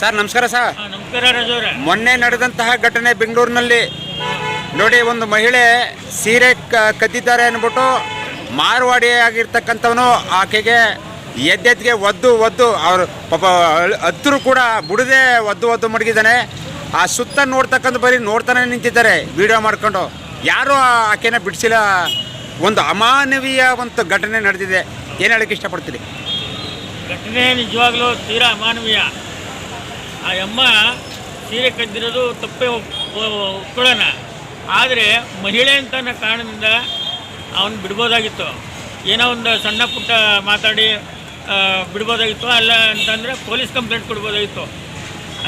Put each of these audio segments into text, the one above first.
Sir ನಮಸ್ಕಾರ sir. ಮೊನ್ನೆ ನಡೆದಂತಹ ಘಟನೆ ಬೆಂಗಳೂರಿನಲ್ಲಿ. ನೋಡಿ ಒಂದು ಮಹಿಳೆ ಸೀರೆ ಕದ್ದಿದ್ದಾರೆ ಅಂದ್ಬಿಟ್ಟು ಮಾರ್ವಾಡಿ ಆಗಿರ್ತಕ್ಕಂಥವನು ಆಕೆಗೆ ಎದ್ದೆದ್ಗೆ ಒದ್ದು ಒದ್ದು ಅವರು ಪಾಪ ಹತ್ತರು ಕೂಡ ಬುಡದೆ ಒದ್ದು ಒದ್ದು ಮಡಗಿದ್ದಾನೆ. ಆ ಸುತ್ತ ನೋಡ್ತಕ್ಕಂಥ ಬರೀ ನೋಡ್ತಾನೆ ನಿಂತಿದ್ದಾರೆ ವಿಡಿಯೋ ಮಾಡ್ಕೊಂಡು. ಯಾರೂ ಆ- ಆಕೆನ ಬಿಡಿಸಿಲ್ಲ. ಒಂದು ಅಮಾನವೀಯ ಒಂದು ಘಟನೆ ನಡೆದಿದೆ. ಏನು ಹೇಳಕ್ಕೆ ಇಷ್ಟಪಡ್ತೀರಿ? ಘಟನೆ ನಿಜವಾಗ್ಲೂ ತೀರಾ ಅಮಾನವೀಯ. ಆ ಅಮ್ಮ ಸೀರೆ ಕದ್ದಿರೋದು ತಪ್ಪೇ ಒಪ್ಕೊಳ್ಳೋಣ. ಆದರೆ ಮಹಿಳೆ ಅಂತ ಕಾರಣದಿಂದ ಅವನು ಬಿಡ್ಬೋದಾಗಿತ್ತು. ಏನೋ ಒಂದು ಸಣ್ಣ ಪುಟ್ಟ ಮಾತಾಡಿ ಬಿಡ್ಬೋದಾಗಿತ್ತು, ಅಲ್ಲ ಅಂತಂದರೆ ಪೊಲೀಸ್ ಕಂಪ್ಲೇಂಟ್ ಕೊಡ್ಬೋದಾಗಿತ್ತು.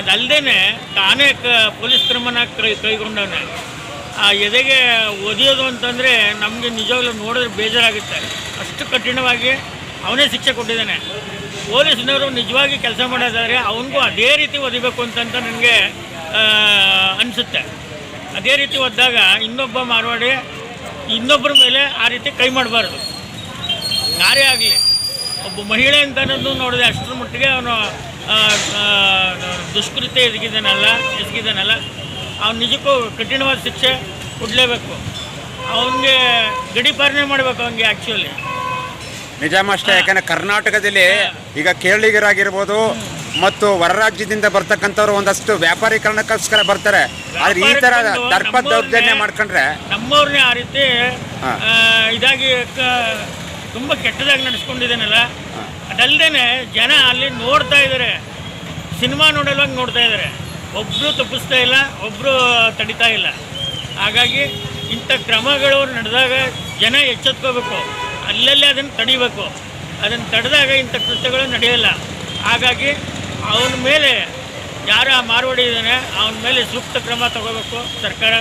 ಅದಲ್ಲದೆ ತಾನೇ ಕ, ಪೊಲೀಸ್ ಕ್ರಮನ ಕೈ, ಕೈಗೊಂಡವನೆ. ಆ ಎದೆಗೆ ಒದಿಯೋದು ಅಂತಂದರೆ ನಮಗೆ ನಿಜವಾಗ್ಲೂ ನೋಡಿದ್ರೆ ಬೇಜಾರಾಗುತ್ತೆ. ಅಷ್ಟು ಕಠಿಣವಾಗಿ ಅವನೇ ಶಿಕ್ಷೆ ಕೊಟ್ಟಿದ್ದಾನೆ. ಪೊಲೀಸ್ನವರು ನಿಜವಾಗಿ ಕೆಲಸ ಮಾಡೋದಾದರೆ ಅವನಿಗೂ ಅದೇ ರೀತಿ ಒದಿಬೇಕು ಅಂತಂತ ನನಗೆ ಅನಿಸುತ್ತೆ. ಅದೇ ರೀತಿ ಒದ್ದಾಗ ಇನ್ನೊಬ್ಬ ಮಾರ್ವಾಡಿ ಇನ್ನೊಬ್ಬರ ಮೇಲೆ ಆ ರೀತಿ ಕೈ ಮಾಡಬಾರ್ದು. ಯಾರೇ ಆಗಲಿ. ಒಬ್ಬ ಮಹಿಳೆ ಅಂತ ಅನ್ನೋದು ನೋಡಿದೆ ಅಷ್ಟರ ಮಟ್ಟಿಗೆ ಅವನು ದುಷ್ಕೃತ್ಯ ಎದುಗಿದ್ದಾನಲ್ಲ ಎಸಗಿದ್ದಾನಲ್ಲ. ಅವ್ನು ನಿಜಕ್ಕೂ ಕಠಿಣವಾದ ಶಿಕ್ಷೆ ಕೊಡಲೇಬೇಕು. ಅವನಿಗೆ ಗಡಿಪಾಲನೆ ಮಾಡಬೇಕು ಅವನಿಗೆ ಆ್ಯಕ್ಚುಲಿ ನಿಜಾಮ ಅಷ್ಟೇ ಯಾಕಂದ್ರೆ ಕರ್ನಾಟಕದಲ್ಲಿ ಈಗ ಕೇರಳಿಗರಾಗಿರ್ಬೋದು ಮತ್ತು ಹೊರ ರಾಜ್ಯದಿಂದ ಬರ್ತಕ್ಕಂಥವ್ರು ಒಂದಷ್ಟು ವ್ಯಾಪಾರೀಕರಣಕ್ಕೋಸ್ಕರ ಬರ್ತಾರೆ. ಆದ್ರೆ ಈ ತರ ದರ್ಪ ದೌರ್ಜನ್ಯ ಮಾಡ್ಕೊಂಡ್ರೆ ನಮ್ಮವ್ರನ್ನೇ ಆ ರೀತಿ ಇದಾಗಿ ತುಂಬಾ ತುಂಬ ಕೆಟ್ಟದಾಗಿ ನಡೆಸ್ಕೊಂಡಿದ್ದೇನಲ್ಲ. ಅದಲ್ಲದೆ ಜನ ಅಲ್ಲಿ ನೋಡ್ತಾ ಇದ್ದಾರೆ ಸಿನಿಮಾ ನೋಡಲ್ವಾಗಿ ನೋಡ್ತಾ ಇದ್ದಾರೆ ಒಬ್ರು ತಪ್ಪಿಸ್ತಾ ಇಲ್ಲ ಒಬ್ರು ತಡಿತಾ ಇಲ್ಲ. ಹಾಗಾಗಿ ಇಂಥ ಕ್ರಮಗಳು ನಡೆದಾಗ ಜನ ಎಚ್ಚೆತ್ಕೋಬೇಕು. ಅಲ್ಲಲ್ಲೇ ಅದನ್ನು ತಡಿಬೇಕು. ಅದನ್ನು ತಡೆದಾಗ ಇಂಥ ಕೃತ್ಯಗಳು ನಡೆಯಲ್ಲ. ಹಾಗಾಗಿ ಅವನ ಮೇಲೆ ಯಾರ ಮಾರ್ವಾಡಿ ಇದ್ದಾನೆ ಅವನ ಮೇಲೆ ಸೂಕ್ತ ಕ್ರಮ ತಗೋಬೇಕು ಸರ್ಕಾರ.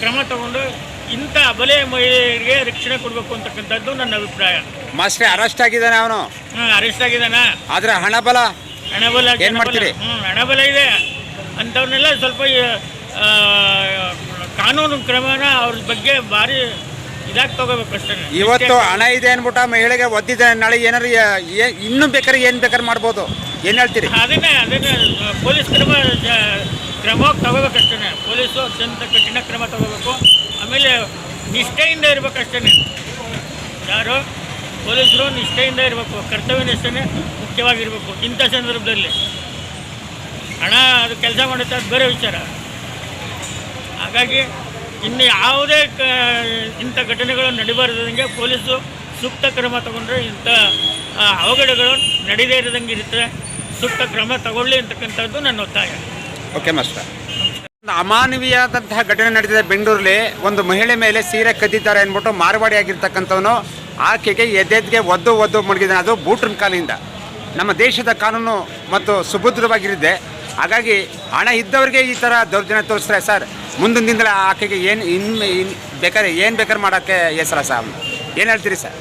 ಕ್ರಮ ತಗೊಂಡು ಇಂಥ ಅಬಲೆ ಮಹಿಳೆಯರಿಗೆ ರಕ್ಷಣೆ ಕೊಡಬೇಕು ಅಂತಕ್ಕಂಥದ್ದು ನನ್ನ ಅಭಿಪ್ರಾಯ. ಮಾಸ್ಟ್ರೆ ಅರೆಸ್ಟ್ ಆಗಿದ್ದಾನೆ ಅವನು. ಅರೆಸ್ಟ್ ಆಗಿದ್ದಾನ. ಆದ್ರೆ ಹಣಬಲ ಹಣಬಲ ಏನ್. ಮಾಡ್ತೀರಿ? ಹ್ಞೂ ಹಣಬಲ ಇದೆ. ಅಂಥವ್ರನ್ನೆಲ್ಲ ಸ್ವಲ್ಪ ಆ, ಕಾನೂನು ಕ್ರಮನ ಅವ್ರ ಬಗ್ಗೆ ಭಾರಿ ಇವತ್ತು ಹಣ ಇದೆ ಅನ್ಬಿಟ್ಟು ಮಹಿಳೆಗೆ ಒದ್ದಿದ್ದಾನೆ ನಾಳೆ ಏನಾರು ಇನ್ನು ಬೇಕಾದ್ರೆ ಏನ್ ಬೇಕಾದ್ರೆ ಮಾಡ್ಬೋದು. ಏನ್ ಹೇಳ್ತೀರಿ? ಅದನ್ನೇ ಅದನ್ನೇ ಪೊಲೀಸ್ ಕ್ರಮ ಕ್ರಮ ತಗೋಬೇಕಷ್ಟೇ ಪೊಲೀಸು ಅತ್ಯಂತ ಕಠಿಣ ಕ್ರಮ ತಗೋಬೇಕು. ಆಮೇಲೆ ನಿಷ್ಠೆಯಿಂದ ಇರ್ಬೇಕಷ್ಟೇ ಯಾರು? ಪೊಲೀಸರು ನಿಷ್ಠೆಯಿಂದ ಇರಬೇಕು. ಕರ್ತವ್ಯ ನಿಷ್ಠೆನೇ ಮುಖ್ಯವಾಗಿರಬೇಕು. ಇಂಥ ಸಂದರ್ಭದಲ್ಲಿ. ಹಣ ಅದು ಕೆಲಸ ಮಾಡುತ್ತೆ ಅದು ಬೇರೆ ವಿಚಾರ. ಹಾಗಾಗಿ ಇನ್ನು ಯಾವುದೇ ಕ, ಇಂಥ ಘಟನೆಗಳು ನಡಿಬಾರ್ದಂಗೆ ಪೊಲೀಸು ಸೂಕ್ತ ಕ್ರಮ ತಗೊಂಡ್ರೆ ಇಂಥ ಅವಘಡಗಳು ನಡೀದೇ ಇರದಂಗೆ ಇರುತ್ತೆ. ಸೂಕ್ತ ಕ್ರಮ ತಗೊಳ್ಳಿ ಅಂತಕ್ಕಂಥದ್ದು ನನ್ನ ಒತ್ತಾಯ. Okay, master. ಅಮಾನವೀಯದಂತಹ ಘಟನೆ ನಡೆದಿದೆ ಬೆಂಗಳೂರಲ್ಲಿ. ಒಂದು ಮಹಿಳೆ ಮೇಲೆ ಸೀರೆ ಕದ್ದಿದ್ದಾರೆ ಅಂದ್ಬಿಟ್ಟು ಮಾರ್ವಾಡಿ ಆಗಿರ್ತಕ್ಕಂಥವನು ಆಕೆಗೆ ಎದೆದ್ಗೆ ಒದ್ದು ಒದ್ದು ಮಡಗಿದ್ದಾನೆ ಅದು ಬೂಟ್ರನ್ ಕಾಲಿಂದ ನಮ್ಮ ದೇಶದ ಕಾನೂನು ಮತ್ತು ಸುಭದ್ರವಾಗಿರಿದೆ ಹಾಗಾಗಿ ಹಣ ಇದ್ದವರಿಗೆ ಈ ಥರ ದೌರ್ಜನ್ಯ ತೋರಿಸ್ತಾರೆ ಸರ್. ಮುಂದಿನ ದಿನದಲ್ಲಿ ಆಕೆಗೆ ಏನು ಇನ್ನು ಇನ್ ಬೇಕಾದ್ರೆ ಏನು ಬೇಕಾದ್ರೆ ಮಾಡೋಕ್ಕೆ ಹೆಸರ ಸರ್ ಏನು ಹೇಳ್ತೀರಿ ಸರ್?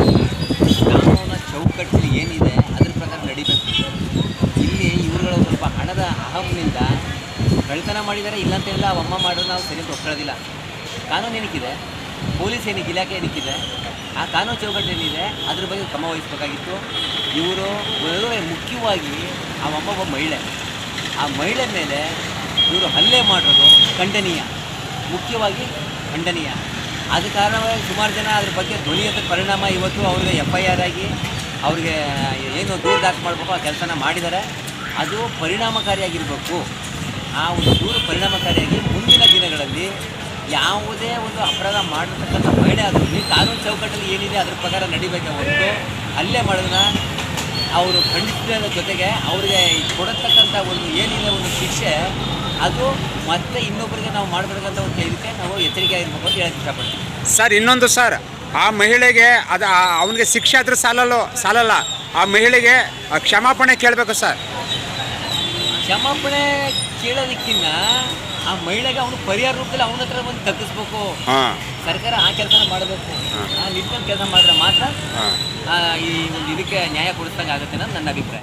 ಕಾನೂನ ಚೌಕಟ್ಟಲ್ಲಿ ಏನಿದೆ ಅದ್ರ ಪ್ರಕಾರ ನಡಿಬೇಕು ಇಲ್ಲಿ ಇವುಗಳು ಸ್ವಲ್ಪ ಹಣದ ಅಹಂನಿಂದ ಕಳ್ತನ ಮಾಡಿದ್ದಾರೆ ಇಲ್ಲಂತೆಲ್ಲ ಅವಮ್ಮ ಮಾಡೋದು ನಾವು ಸರಿ ಒಪ್ಕೊಳ್ಳೋದಿಲ್ಲ ಕಾನೂನು ಏನಕ್ಕಿದೆ ಪೊಲೀಸ್ ಏನಕ್ಕೆ ಇಲಾಖೆ ಏನಕ್ಕಿದೆ ಆ ಕಾನೂನು ಚೌಕಟ್ಟು ಏನಿದೆ, ಅದ್ರ ಬಗ್ಗೆ ಕ್ರಮ ವಹಿಸಬೇಕಾಗಿತ್ತು. ಇವರು ಮುಖ್ಯವಾಗಿ ಆ ಅಮ್ಮ ಒಬ್ಬ ಮಹಿಳೆ. ಆ ಮಹಿಳೆ ಮೇಲೆ ಇವರು ಹಲ್ಲೆ ಮಾಡೋದು ಖಂಡನೀಯ. ಮುಖ್ಯವಾಗಿ ಖಂಡನೀಯ. ಆದ ಕಾರಣವಾಗಿ ಸುಮಾರು ಜನ ಅದ್ರ ಬಗ್ಗೆ ಧ್ವನಿ ಎತ್ತದ ಪರಿಣಾಮ ಇವತ್ತು ಅವ್ರಿಗೆ ಎಫ್ ಐ ಆರ್ ಆಗಿ ಅವ್ರಿಗೆ ಏನು ದೂರು ದಾಖಲು ಮಾಡಬೇಕು, ಆ ಕೆಲಸನ ಮಾಡಿದ್ದಾರೆ. ಅದು ಪರಿಣಾಮಕಾರಿಯಾಗಿರಬೇಕು. ಆ ಒಂದು ದೂರು ಪರಿಣಾಮಕಾರಿಯಾಗಿ ಮುಂದಿನ ದಿನಗಳಲ್ಲಿ ಯಾವುದೇ ಒಂದು ಅಪರಾಧ ಮಾಡಿರ್ತಕ್ಕಂಥ ಮಹಿಳೆ ಆದರೂ ಕಾನೂನು ಚೌಕಟ್ಟಲ್ಲಿ ಏನಿದೆ ಅದ್ರ ಪ್ರಕಾರ ನಡಿಬೇಕೆ ಹೊರತು ಅಲ್ಲೇ ಮಾಡೋದನ್ನ ಅವರು ಖಂಡಿಸಿದ ಜೊತೆಗೆ ಅವರಿಗೆ ಕೊಡತಕ್ಕಂಥ ಒಂದು ಏನಿದೆ ಒಂದು ಶಿಕ್ಷೆ ಅದು ಮತ್ತೆ ಇನ್ನೊಬ್ಬರಿಗೆ ನಾವು ಮಾಡಬೇಕಂತ ಒಂದು ಇದಕ್ಕೆ ನಾವು ಎಚ್ಚರಿಕೆ ಆಗಿರ್ಬೇಕು ಅಂತ ಹೇಳಕ್ಕೆ ಇಷ್ಟಪಡ್ತೀವಿ ಸರ್ ಇನ್ನೊಂದು ಸರ್ ಆ ಮಹಿಳೆಗೆ ಅದು ಅವನಿಗೆ ಶಿಕ್ಷೆ ಆದರೂ ಸಾಲಲ್ಲೋ ಸಾಲಲ್ಲ ಆ ಮಹಿಳೆಗೆ ಆ ಕ್ಷಮಾಪಣೆ ಕೇಳಬೇಕು ಸರ್. ಕ್ಷಮಾಪಣೆ ಕೇಳೋದಕ್ಕಿಂತ ಆ ಮಹಿಳೆಗೆ ಅವನು ಪರಿಹಾರ ರೂಪದಲ್ಲಿ ಅವನ ಹತ್ರ ಬಂದು ತಗ್ಗಿಸ್ಬೇಕು ಹಾಂ. ಸರ್ಕಾರ ಆ ಕೆಲಸ ಮಾಡಬೇಕು. ಆ ನಿಟ್ಟಿನಲ್ಲಿ ಕೆಲಸ ಮಾಡಿದ್ರೆ ಮಾತ್ರ ಆ, ಈ ಒಂದು ಇದಕ್ಕೆ ನ್ಯಾಯ ಕೊಡಿಸ್ದಂಗೆ ಆಗುತ್ತೆ ಅನ್ನೋದು ನನ್ನ ಅಭಿಪ್ರಾಯ.